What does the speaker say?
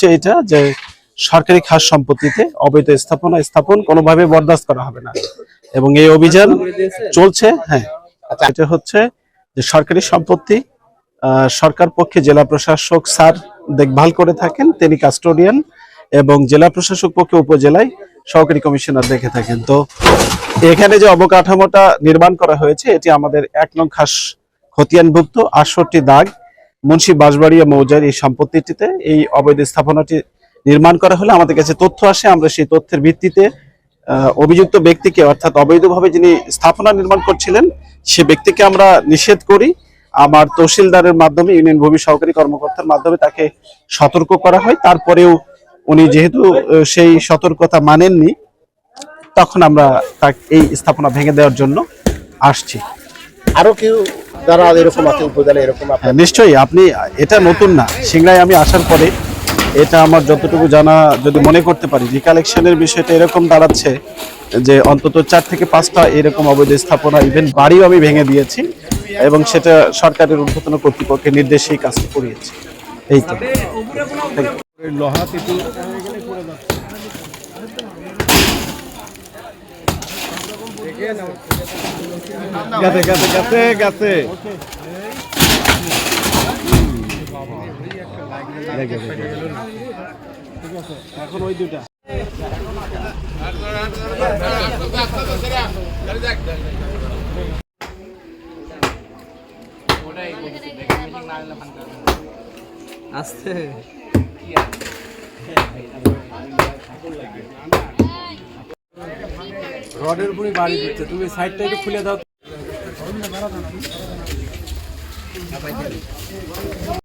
যে এটা যে সরকারি খাস সম্পত্তিতে অবৈধ স্থাপনা স্থাপন কোনোভাবে বরদাস্ত করা হবে না। এবং এই অভিযান চলছে হ্যাঁ। আচ্ছা। এটা হচ্ছে যে সরকারি সম্পত্তি সরকার পক্ষে জেলা প্রশাসক স্যার দেখভাল করে থাকেন তিনি কাস্টোডিয়ান এবং জেলা প্রশাসক পক্ষে উপজেলায় সহকারী কমিশনার দেখে থাকেন। তো এখানে যে অবকাঠামোটা নির্মাণ করা হয়েছে এটি আমাদের এক নং খাস খতিয়ানভুক্ত আটষট্টি দাগ মুন্সি বাঁশবাড়িয়া মৌজার এই সম্পত্তিটিতে এই অবৈধ স্থাপনাটি নির্মাণ করা হলে আমাদের কাছে তথ্য আসে। আমরা সেই তথ্যের ভিত্তিতে অভিযুক্ত ব্যক্তিকে অর্থাৎ অবৈধভাবে যিনি স্থাপনা নির্মাণ করছিলেন, সে ব্যক্তিকে আমরা নিষেধ করি। আমার তহসিলদারের মাধ্যমে, ইউনিয়ন ভূমি সহকারী কর্মকর্তার মাধ্যমে তাকে সতর্ক করা হয়। তারপরেও উনি যেহেতু সেই সতর্কতা মানেননি, তখন আমরা তাকে এই স্থাপনা ভেঙে দেওয়ার জন্য আসছি। আরও কেউ যারা এরকম আছে উপজেলা এরকম হ্যাঁ নিশ্চয়ই আপনি এটা নতুন না। সিংড়ায় আমি আসার পরে এটা আমার যতটুকু জানা যদি মনে করতে পারি রিকালেকশনের বিষয়টা এরকম দাঁড়াচ্ছে যে অন্তত চার থেকে পাঁচটা এরকম অবৈধ স্থাপনা ইভেন বাড়িও আমি ভেঙে দিয়েছি এবং সেটা সরকারের ঊর্ধ্বতন কর্তৃপক্ষের নির্দেশেই কাজ করিয়েছি। এই তো। গেছে গেছে গেছে গেছে। এখন ওই দুটা আসতে রডের উপরে বাড়ি দিচ্ছে তুমি সাইডটা একটু খুলে দাও।